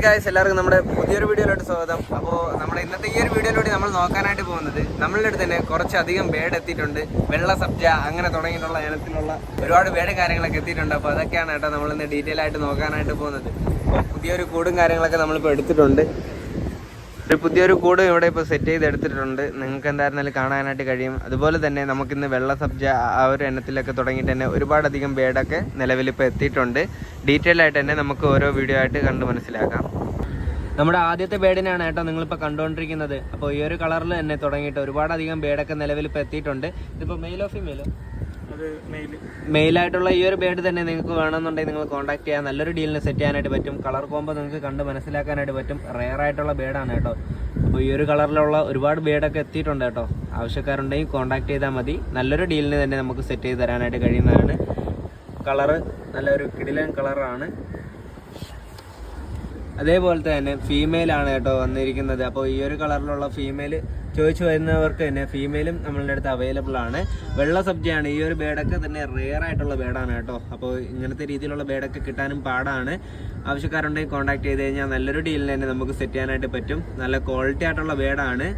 Guys എല്ലാവർക്കും നമ്മുടെ പുതിയൊരു വീഡിയോയിലോട്ട് സ്വാഗതം. അപ്പോൾ നമ്മൾ ഇന്നത്തെ ഈ ഒരു വീഡിയോയിലൂടെ നമ്മൾ നോക്കാനായിട്ട് പോകുന്നത് നമ്മളുടെ അടുത്ത് തന്നെ കുറച്ചധികം ബേഡ് എത്തിയിട്ടുണ്ട്. വെള്ള സബ്ജ അങ്ങനെ തുടങ്ങിയിട്ടുള്ള ഇനത്തിലുള്ള ഒരുപാട് ബേഡ് കാര്യങ്ങളൊക്കെ എത്തിയിട്ടുണ്ട്. അപ്പോൾ അതൊക്കെയാണ് കേട്ടോ നമ്മൾ ഇന്ന് ഡീറ്റെയിൽ ആയിട്ട് നോക്കാനായിട്ട് പോകുന്നത്. അപ്പോൾ പുതിയൊരു കൂടും കാര്യങ്ങളൊക്കെ നമ്മളിപ്പോൾ എടുത്തിട്ടുണ്ട്. ഒരു പുതിയൊരു കൂട് ഇവിടെ ഇപ്പോൾ സെറ്റ് ചെയ്ത് എടുത്തിട്ടുണ്ട്. നിങ്ങൾക്ക് എന്തായിരുന്നാലും കാണാനായിട്ട് കഴിയും. അതുപോലെ തന്നെ നമുക്കിന്ന് വെള്ള സബ്ജ ആ ഒരു എണ്ണത്തിലൊക്കെ തുടങ്ങിയിട്ട് തന്നെ ഒരുപാടധികം ബേഡൊക്കെ നിലവിൽ ഇപ്പോൾ എത്തിയിട്ടുണ്ട്. ഡീറ്റെയിൽ ആയിട്ട് തന്നെ നമുക്ക് ഓരോ വീഡിയോ ആയിട്ട് കണ്ട് മനസ്സിലാക്കാം. നമ്മുടെ ആദ്യത്തെ ബേഡിനാണ് കേട്ടോ നിങ്ങളിപ്പോൾ കണ്ടുകൊണ്ടിരിക്കുന്നത് അപ്പോൾ ഈ ഒരു കളറിൽ തന്നെ തുടങ്ങിയിട്ട് ഒരുപാടധികം ബേഡൊക്കെ നിലവിൽ ഇപ്പോൾ എത്തിയിട്ടുണ്ട്. ഇതിപ്പോൾ മെയിലോ ഫീമെയിലോ മെയിലായിട്ടുള്ള ഈ ഒരു ബേഡ് തന്നെ നിങ്ങൾക്ക് വേണമെന്നുണ്ടെങ്കിൽ നിങ്ങൾ കോൺടാക്ട് ചെയ്യാൻ നല്ലൊരു ഡീലിന് സെറ്റ് ചെയ്യാനായിട്ട് പറ്റും. കളർ കോമ്പോ നിങ്ങൾക്ക് കണ്ട് മനസ്സിലാക്കാനായിട്ട് പറ്റും. റെയർ ആയിട്ടുള്ള ബേഡാണ് കേട്ടോ. അപ്പോൾ ഈ ഒരു കളറിലുള്ള ഒരുപാട് ബേഡൊക്കെ എത്തിയിട്ടുണ്ട് കേട്ടോ. ആവശ്യക്കാരുണ്ടെങ്കിൽ കോൺടാക്ട് ചെയ്താൽ മതി. നല്ലൊരു ഡീലിന് തന്നെ നമുക്ക് സെറ്റ് ചെയ്ത് തരാനായിട്ട് കഴിയുന്നതാണ്. കളറ് നല്ലൊരു കിടിലൻ കളറാണ് അതേപോലത്തെ തന്നെ ഫീമെയിൽ ആണ് കേട്ടോ വന്നിരിക്കുന്നത്. അപ്പോൾ ഈ ഒരു കളറിലുള്ള ഫീമെയിൽ ചോദിച്ചു വരുന്നവർക്ക് തന്നെ ഫീമെയിലും നമ്മളുടെ അടുത്ത് അവൈലബിൾ ആണ്. വെള്ള സബ്ജിയാണ്. ഈ ഒരു ബേഡൊക്കെ തന്നെ റെയർ ആയിട്ടുള്ള ബേഡാണ് കേട്ടോ. അപ്പോൾ ഇങ്ങനത്തെ രീതിയിലുള്ള ബേഡൊക്കെ കിട്ടാനും പാടാണ്. ആവശ്യക്കാരുണ്ടെങ്കിൽ കോൺടാക്ട് ചെയ്ത് കഴിഞ്ഞാൽ നല്ലൊരു ഡീലിന് തന്നെ നമുക്ക് സെറ്റ് ചെയ്യാനായിട്ട് പറ്റും. നല്ല ക്വാളിറ്റി ആയിട്ടുള്ള ബേഡാണ്.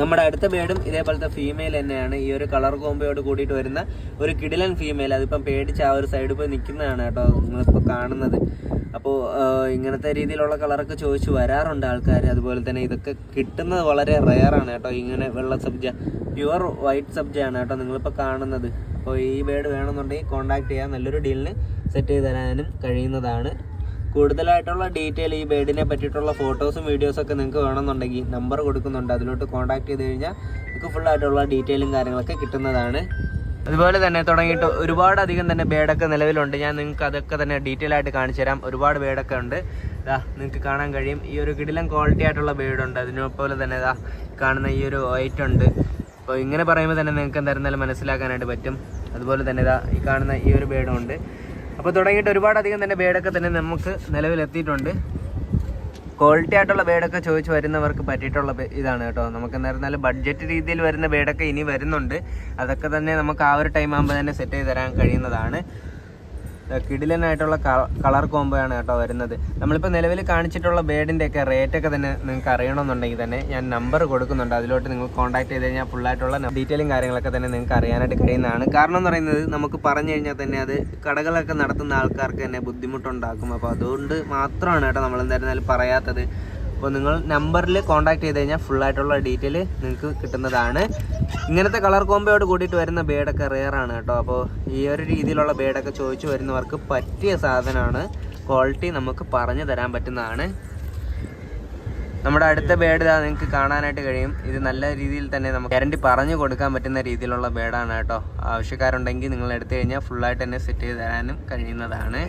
നമ്മുടെ അടുത്ത ബേഡും ഇതേപോലത്തെ ഫീമെയിൽ തന്നെയാണ്. ഈ ഒരു കളർ കോമ്പയോട് കൂടിയിട്ട് വരുന്ന ഒരു കിടിലൻ ഫീമെയിൽ അതിപ്പം പേടിച്ച് ആ ഒരു സൈഡിൽ പോയി നിൽക്കുന്നതാണ് കേട്ടോ നിങ്ങളിപ്പോൾ കാണുന്നത്. അപ്പോൾ ഇങ്ങനത്തെ രീതിയിലുള്ള കളറൊക്കെ ചോദിച്ച് വരാറുണ്ട് ആൾക്കാർ അതുപോലെ തന്നെ ഇതൊക്കെ കിട്ടുന്നത് വളരെ റെയറാണ് കേട്ടോ. ഇങ്ങനെ വെള്ള സബ്ജ പ്യുവർ വൈറ്റ് സബ്ജയാണ് കേട്ടോ നിങ്ങളിപ്പോൾ കാണുന്നത്. അപ്പോൾ ഈ ബേഡ് വേണമെന്നുണ്ടെങ്കിൽ കോൺടാക്ട് ചെയ്യാൻ നല്ലൊരു ഡീലിന് സെറ്റ് ചെയ്ത് തരാനും കഴിയുന്നതാണ്. കൂടുതലായിട്ടുള്ള ഡീറ്റെയിൽ ഈ ബേഡിനെ പറ്റിയിട്ടുള്ള ഫോട്ടോസും വീഡിയോസും ഒക്കെ നിങ്ങൾക്ക് വേണമെന്നുണ്ടെങ്കിൽ നമ്പർ കൊടുക്കുന്നുണ്ട്. അതിലോട്ട് കോൺടാക്ട് ചെയ്ത് കഴിഞ്ഞാൽ നിങ്ങൾക്ക് ഫുൾ ആയിട്ടുള്ള ഡീറ്റെയിലും കാര്യങ്ങളൊക്കെ കിട്ടുന്നതാണ്. അതുപോലെ തന്നെ തുടങ്ങിയിട്ട് ഒരുപാടധികം തന്നെ ബേഡൊക്കെ നിലവിലുണ്ട്. ഞാൻ നിങ്ങൾക്ക് അതൊക്കെ തന്നെ ഡീറ്റെയിൽ ആയിട്ട് കാണിച്ചു തരാം. ഒരുപാട് ബേഡൊക്കെ ഉണ്ട്. ഇതാ നിങ്ങൾക്ക് കാണാൻ കഴിയും. ഈ ഒരു കിടിലം ക്വാളിറ്റി ആയിട്ടുള്ള ബേഡുണ്ട് അതിനൊപ്പം തന്നെ ഇതാ കാണുന്ന ഈ ഒരു വൈറ്റ് ഉണ്ട്. അപ്പോൾ ഇങ്ങനെ പറയുമ്പോൾ തന്നെ നിങ്ങൾക്ക് എന്തായിരുന്നാലും മനസ്സിലാക്കാനായിട്ട് പറ്റും. അതുപോലെ തന്നെ ഇതാ ഈ കാണുന്ന ഈ ഒരു ബേഡും ഉണ്ട്. അപ്പോൾ തുടങ്ങിയിട്ട് ഒരുപാടധികം തന്നെ ബേഡൊക്കെ തന്നെ നമുക്ക് നിലവിലെത്തിയിട്ടുണ്ട്. ക്വാളിറ്റി ആയിട്ടുള്ള ബേഡൊക്കെ ചോദിച്ച് വരുന്നവർക്ക് പറ്റിയിട്ടുള്ള ഇതാണ് കേട്ടോ. നമുക്ക് എന്തായിരുന്നാലും ബഡ്ജറ്റ് രീതിയിൽ വരുന്ന ബേഡൊക്കെ ഇനി വരുന്നുണ്ട്. അതൊക്കെ തന്നെ നമുക്ക് ആ ഒരു ടൈം ആകുമ്പോൾ തന്നെ സെറ്റ് ചെയ്ത് തരാൻ കഴിയുന്നതാണ്. കിടിലനായിട്ടുള്ള കളർ കോംബോ ആണ് കേട്ടോ വരുന്നത്. നമ്മളിപ്പോൾ നിലവിൽ കാണിച്ചിട്ടുള്ള ബേഡിന്റെ ഒക്കെ റേറ്റ് ഒക്കെ തന്നെ നിങ്ങൾക്ക് അറിയണമെന്നുണ്ടെങ്കിൽ തന്നെ ഞാൻ നമ്പർ കൊടുക്കുന്നുണ്ട്. അതിലോട്ട് നിങ്ങൾ കോൺടാക്ട് ചെയ്ത് കഴിഞ്ഞാൽ ഫുള്ളായിട്ടുള്ള ഡീറ്റെയിലും കാര്യങ്ങളൊക്കെ തന്നെ നിങ്ങൾക്ക് അറിയാനായിട്ട് കഴിയുന്നതാണ്. കാരണം എന്ന് പറയുന്നത് നമുക്ക് പറഞ്ഞു കഴിഞ്ഞാൽ തന്നെ അത് കടകളൊക്കെ നടത്തുന്ന ആൾക്കാർക്ക് തന്നെ ബുദ്ധിമുട്ടുണ്ടാക്കും. അപ്പോൾ അതുകൊണ്ട് മാത്രമാണ് കേട്ടോ നമ്മൾ എന്തായിരുന്നാലും പറയാത്തത്. അപ്പോൾ നിങ്ങൾ നമ്പറിൽ കോൺടാക്ട് ചെയ്ത് കഴിഞ്ഞാൽ ഫുള്ളായിട്ടുള്ള ഡീറ്റെയിൽ നിങ്ങൾക്ക് കിട്ടുന്നതാണ്. ഇങ്ങനത്തെ കളർ കോമ്പയോട് കൂടിയിട്ട് വരുന്ന ബേഡൊക്കെ ആണ് കേട്ടോ. അപ്പോൾ ഈ ഒരു രീതിയിലുള്ള ബേഡൊക്കെ ചോദിച്ചു വരുന്നവർക്ക് പറ്റിയ സാധനമാണ്. ക്വാളിറ്റി നമുക്ക് പറഞ്ഞു തരാൻ പറ്റുന്നതാണ്. നമ്മുടെ അടുത്ത ബേഡ് ഇതാ നിങ്ങൾക്ക് കാണാനായിട്ട് കഴിയും. ഇത് നല്ല രീതിയിൽ തന്നെ നമുക്ക് ഗ്യാരണ്ടി പറഞ്ഞു കൊടുക്കാൻ പറ്റുന്ന രീതിയിലുള്ള ബേഡാണ് കേട്ടോ. ആവശ്യക്കാരുണ്ടെങ്കിൽ നിങ്ങൾ എടുത്തു കഴിഞ്ഞാൽ ഫുള്ളായിട്ട് തന്നെ സെറ്റ് ചെയ്ത് തരാനും കഴിയുന്നതാണ്.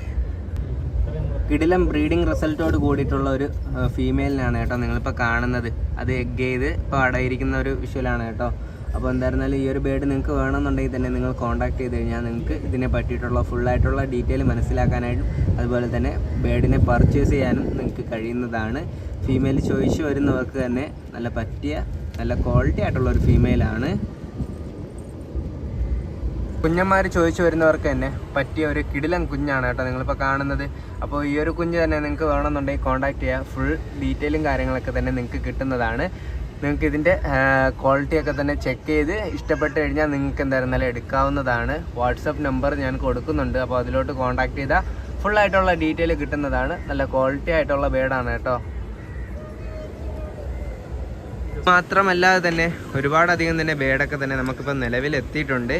കിടിലം ബ്രീഡിംഗ് റിസൾട്ടോട് കൂടിയിട്ടുള്ള ഒരു ഫീമെയിലിനാണ് കേട്ടോ നിങ്ങളിപ്പോൾ കാണുന്നത്. അത് എഗ് ചെയ്ത് ഇപ്പോൾ അടയിരിക്കുന്ന ഒരു വിഷ്വലാണ് കേട്ടോ. അപ്പോൾ എന്തായിരുന്നാലും ഈ ഒരു ബേഡ് നിങ്ങൾക്ക് വേണമെന്നുണ്ടെങ്കിൽ തന്നെ നിങ്ങൾ കോൺടാക്ട് ചെയ്ത് കഴിഞ്ഞാൽ നിങ്ങൾക്ക് ഇതിനെ പറ്റിയിട്ടുള്ള ഫുള്ളായിട്ടുള്ള ഡീറ്റെയിൽ മനസ്സിലാക്കാനായിട്ടും അതുപോലെ തന്നെ ബേഡിനെ പർച്ചേസ് ചെയ്യാനും നിങ്ങൾക്ക് കഴിയുന്നതാണ്. ഫീമെയിൽ ചോദിച്ചു വരുന്നവർക്ക് തന്നെ നല്ല പറ്റിയ നല്ല ക്വാളിറ്റി ആയിട്ടുള്ള ഒരു ഫീമെയിലാണ് കുഞ്ഞന്മാർ ചോദിച്ചു വരുന്നവർക്ക് തന്നെ പറ്റിയ ഒരു കിടിലൻ കുഞ്ഞാണ് കേട്ടോ നിങ്ങളിപ്പോൾ കാണുന്നത്. അപ്പോൾ ഈ ഒരു കുഞ്ഞ് തന്നെ നിങ്ങൾക്ക് വേണമെന്നുണ്ടെങ്കിൽ കോൺടാക്ട് ചെയ്യുക ഫുൾ ഡീറ്റെയിലും കാര്യങ്ങളൊക്കെ തന്നെ നിങ്ങൾക്ക് കിട്ടുന്നതാണ്. നിങ്ങൾക്ക് ഇതിന്റെ ക്വാളിറ്റിയൊക്കെ തന്നെ ചെക്ക് ചെയ്ത് ഇഷ്ടപ്പെട്ട് കഴിഞ്ഞാൽ നിങ്ങൾക്ക് എന്തായിരുന്നാലും എടുക്കാവുന്നതാണ്. വാട്സപ്പ് നമ്പർ ഞാൻ കൊടുക്കുന്നുണ്ട്. അപ്പോൾ അതിലോട്ട് കോൺടാക്ട് ചെയ്താൽ ഫുൾ ആയിട്ടുള്ള ഡീറ്റെയിൽ കിട്ടുന്നതാണ്. നല്ല ക്വാളിറ്റി ആയിട്ടുള്ള ബേഡാണ് കേട്ടോ. മാത്രമല്ലാതെ തന്നെ ഒരുപാടധികം തന്നെ ബേഡൊക്കെ തന്നെ നമുക്കിപ്പോൾ നിലവിലെത്തിയിട്ടുണ്ട്.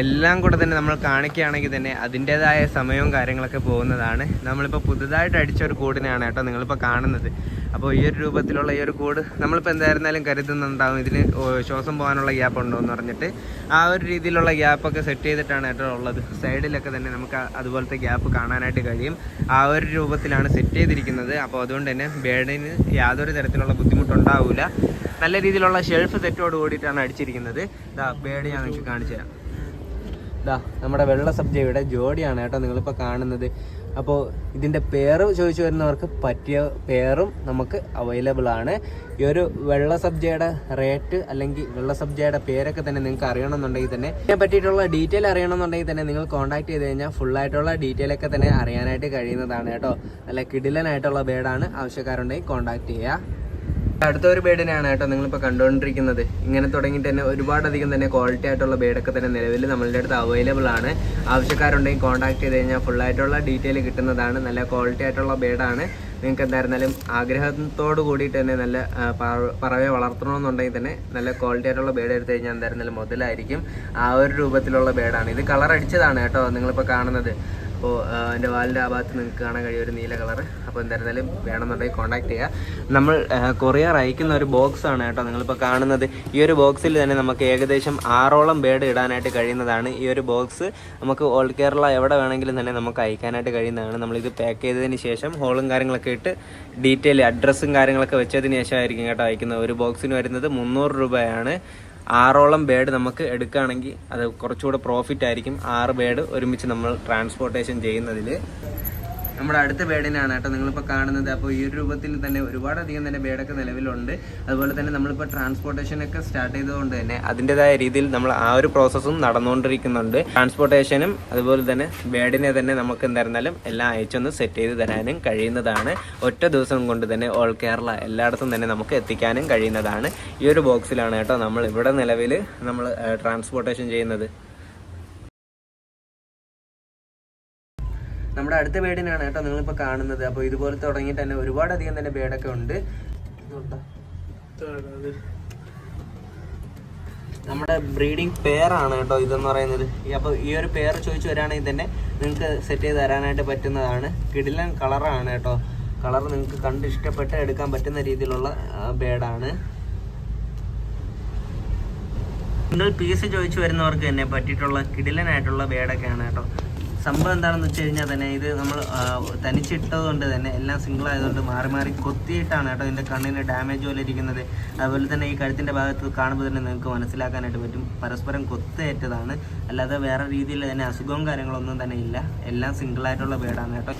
എല്ലാം കൂടെ തന്നെ നമ്മൾ കാണിക്കുകയാണെങ്കിൽ തന്നെ അതിന്റെതായ സമയവും കാര്യങ്ങളൊക്കെ പോകുന്നതാണ്. നമ്മളിപ്പോൾ പുതുതായിട്ട് അടിച്ച ഒരു കൂടിനെയാണ് കേട്ടോ നിങ്ങളിപ്പോൾ കാണുന്നത്. അപ്പോൾ ഈ ഒരു രൂപത്തിലുള്ള ഈ ഒരു കൂട് നമ്മളിപ്പോൾ എന്തായിരുന്നാലും കരുതുന്നുണ്ടാവും. ഇതിന് ശ്വാസം പോകാനുള്ള ഗ്യാപ്പ് ഉണ്ടോ എന്ന് പറഞ്ഞിട്ട്. ആ ഒരു രീതിയിലുള്ള ഗ്യാപ്പൊക്കെ സെറ്റ് ചെയ്തിട്ടാണ് കേട്ടോ ഉള്ളത്. സൈഡിലൊക്കെ തന്നെ നമുക്ക് അതുപോലത്തെ ഗ്യാപ്പ് കാണാനായിട്ട് കഴിയും. ആ ഒരു രൂപത്തിലാണ് സെറ്റ് ചെയ്തിരിക്കുന്നത്. അപ്പോൾ അതുകൊണ്ട് തന്നെ ബേഡിന് യാതൊരു തരത്തിലുള്ള ബുദ്ധിമുട്ടുണ്ടാവില്ല നല്ല രീതിയിലുള്ള ഷെൽഫ് സെറ്റോട് കൂടിയിട്ടാണ് അടിച്ചിരിക്കുന്നത്. ഇതാ ബേഡ് ഞാൻ നിങ്ങൾക്ക് കാണിച്ചു തരാം. ഇതാ നമ്മുടെ വെള്ള സബ്ജയുടെ ജോഡിയാണ് കേട്ടോ നിങ്ങളിപ്പോൾ കാണുന്നത്. അപ്പോൾ ഇതിന്റെ പേര് ചോദിച്ചു വരുന്നവർക്ക് പറ്റിയ പേറും നമുക്ക് അവൈലബിൾ ആണ്. ഈ ഒരു വെള്ള സബ്ജയുടെ റേറ്റ് അല്ലെങ്കിൽ വെള്ള സബ്ജയുടെ പേരൊക്കെ തന്നെ നിങ്ങൾക്ക് അറിയണമെന്നുണ്ടെങ്കിൽ തന്നെ ഇതിനെ പറ്റിയിട്ടുള്ള ഡീറ്റെയിൽ അറിയണമെന്നുണ്ടെങ്കിൽ തന്നെ നിങ്ങൾ കോൺടാക്ട് ചെയ്ത് കഴിഞ്ഞാൽ ഫുൾ ആയിട്ടുള്ള ഡീറ്റെയിൽ ഒക്കെ തന്നെ അറിയാനായിട്ട് കഴിയുന്നതാണ് കേട്ടോ. നല്ല കിടിലനായിട്ടുള്ള ബേഡാണ് ആവശ്യക്കാരുണ്ടെങ്കിൽ കോൺടാക്ട് ചെയ്യുക അടുത്ത ഒരു ബേഡിനാണ് കേട്ടോ നിങ്ങളിപ്പോൾ കണ്ടുകൊണ്ടിരിക്കുന്നത്. ഇങ്ങനെ തുടങ്ങിയിട്ട് തന്നെ ഒരുപാടധികം തന്നെ ക്വാളിറ്റി ആയിട്ടുള്ള ബേഡൊക്കെ തന്നെ നിലവിൽ നമ്മളുടെ അടുത്ത് അവൈലബിൾ ആണ്. ആവശ്യക്കാരുണ്ടെങ്കിൽ കോൺടാക്ട് ചെയ്ത് കഴിഞ്ഞാൽ ഫുള്ളായിട്ടുള്ള ഡീറ്റെയിൽ കിട്ടുന്നതാണ്. നല്ല ക്വാളിറ്റി ആയിട്ടുള്ള ബേഡാണ്. നിങ്ങൾക്ക് എന്തായിരുന്നാലും ആഗ്രഹത്തോട് കൂടിയിട്ട് തന്നെ നല്ല പറവേ വളർത്തണമെന്നുണ്ടെങ്കിൽ തന്നെ നല്ല ക്വാളിറ്റി ആയിട്ടുള്ള ബേഡ് എടുത്തു കഴിഞ്ഞാൽ എന്തായിരുന്നാലും മുതലായിരിക്കും ആ ഒരു രൂപത്തിലുള്ള ബേഡാണ്. ഇത് കളർ അടിച്ചതാണ് കേട്ടോ നിങ്ങളിപ്പോൾ കാണുന്നത്. അപ്പോൾ എന്റെ വാലിന്റെ ആ ഭാഗത്ത് നിങ്ങൾക്ക് കാണാൻ കഴിയും ഒരു നീല കളർ അപ്പോൾ എന്തായിരുന്നാലും വേണമെന്നുണ്ടെങ്കിൽ കോൺടാക്ട് ചെയ്യുക നമ്മൾ കൊറിയർ അയക്കുന്ന ഒരു ബോക്സ് ആണ് കേട്ടോ നിങ്ങളിപ്പോൾ കാണുന്നത്. ഈ ഒരു ബോക്സിൽ തന്നെ നമുക്ക് ഏകദേശം ആറോളം ബേഡ് ഇടാനായിട്ട് കഴിയുന്നതാണ്. ഈ ഒരു ബോക്സ് നമുക്ക് ഓൾ കേരള എവിടെ വേണമെങ്കിലും തന്നെ നമുക്ക് അയക്കാനായിട്ട് കഴിയുന്നതാണ്. നമ്മളിത് പാക്ക് ചെയ്തതിന് ശേഷം ഹോളും കാര്യങ്ങളൊക്കെ ഇട്ട് ഡീറ്റെയിൽ അഡ്രസ്സും കാര്യങ്ങളൊക്കെ വെച്ചതിന് ശേഷമായിരിക്കും കേട്ടോ അയക്കുന്നത് ഒരു ബോക്സിന് വരുന്നത്. മുന്നൂറ് രൂപയാണ്. ആറോളം ബേഡ് നമുക്ക് എടുക്കുകയാണെങ്കിൽ അത് കുറച്ചുകൂടെ പ്രോഫിറ്റ് ആയിരിക്കും. ആറ് ബേഡ് ഒരുമിച്ച് നമ്മൾ ട്രാൻസ്പോർട്ടേഷൻ ചെയ്യുന്നതിൽ നമ്മുടെ അടുത്ത ബേഡിനാണ് കേട്ടോ നിങ്ങളിപ്പോൾ കാണുന്നത്. അപ്പോൾ ഈ ഒരു രൂപത്തിൽ തന്നെ ഒരുപാടധികം തന്നെ ബേഡൊക്കെ നിലവിലുണ്ട്. അതുപോലെ തന്നെ നമ്മളിപ്പോൾ ട്രാൻസ്പോർട്ടേഷനൊക്കെ സ്റ്റാർട്ട് ചെയ്തുകൊണ്ട് തന്നെ അതിന്റെതായ രീതിയിൽ നമ്മൾ ആ ഒരു പ്രോസസ്സും നടന്നുകൊണ്ടിരിക്കുന്നുണ്ട്. ട്രാൻസ്പോർട്ടേഷനും അതുപോലെ തന്നെ ബേഡിനെ തന്നെ നമുക്ക് എന്തായിരുന്നാലും എല്ലാം അയച്ചൊന്ന് സെറ്റ് ചെയ്ത് തരാനും കഴിയുന്നതാണ്. ഒറ്റ ദിവസം കൊണ്ട് തന്നെ ഓൾ കേരള എല്ലായിടത്തും തന്നെ നമുക്ക് എത്തിക്കാനും കഴിയുന്നതാണ്. ഈ ഒരു ബോക്സിലാണ് കേട്ടോ നമ്മൾ ഇവിടെ നിലവിൽ നമ്മൾ ട്രാൻസ്പോർട്ടേഷൻ ചെയ്യുന്നത്. നമ്മുടെ അടുത്ത ബേഡിനാണ് കേട്ടോ നിങ്ങളിപ്പോൾ കാണുന്നത്. അപ്പോൾ ഇതുപോലെ തുടങ്ങിയിട്ട് തന്നെ ഒരുപാടധികം തന്നെ ബേഡൊക്കെ ഉണ്ട്? നമ്മുടെ ബ്രീഡിംഗ് പെയറാണ് കേട്ടോ ഇതെന്ന് പറയുന്നത്. അപ്പോൾ ഈ ഒരു പെയർ ചോദിച്ചു വരാണെങ്കിൽ തന്നെ നിങ്ങൾക്ക് സെറ്റ് ചെയ്ത് തരാനായിട്ട് പറ്റുന്നതാണ്. കിടിലൻ കളറാണ് കേട്ടോ. കളർ നിങ്ങൾക്ക് കണ്ട് ഇഷ്ടപ്പെട്ട് എടുക്കാൻ പറ്റുന്ന രീതിയിലുള്ള ബേഡാണ്. സിംഗിൾ പീസ് ചോദിച്ചു വരുന്നവർക്ക് തന്നെ പറ്റിയിട്ടുള്ള കിടിലനായിട്ടുള്ള ബേഡൊക്കെയാണ് കേട്ടോ. സംഭവം എന്താണെന്ന് വെച്ച് കഴിഞ്ഞാൽ തന്നെ ഇത് നമ്മൾ തനിച്ചിട്ടത് കൊണ്ട് തന്നെ എല്ലാം സിംഗിൾ ആയതുകൊണ്ട് മാറി മാറി കൊത്തിയിട്ടാണ് കേട്ടോ ഇതിന്റെ കണ്ണിന് ഡാമേജ് പോലെ ഇരിക്കുന്നത്. അതുപോലെ തന്നെ ഈ കഴുത്തിന്റെ ഭാഗത്ത് കാണുമ്പോൾ തന്നെ നിങ്ങൾക്ക് മനസ്സിലാക്കാനായിട്ട് പറ്റും പരസ്പരം കൊത്തേറ്റതാണ്. അല്ലാതെ വേറെ രീതിയിൽ തന്നെ അസുഖവും കാര്യങ്ങളൊന്നും തന്നെ ഇല്ല. എല്ലാം സിംഗിൾ ആയിട്ടുള്ള ബേഡാണ് കേട്ടോ.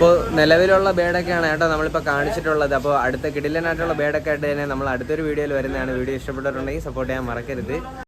ഇപ്പോൾ നിലവിലുള്ള ബേഡൊക്കെയാണ് കേട്ടോ നമ്മളിപ്പോൾ കാണിച്ചിട്ടുള്ളത്. അപ്പോൾ അടുത്ത കിടിലനായിട്ടുള്ള ബേഡൊക്കെ ആയിട്ട് തന്നെ നമ്മൾ അടുത്തൊരു വീഡിയോയിൽ വരുന്നതാണ്. വീഡിയോ ഇഷ്ടപ്പെട്ടിട്ടുണ്ടെങ്കിൽ സപ്പോർട്ട് ചെയ്യാൻ മറക്കരുത്.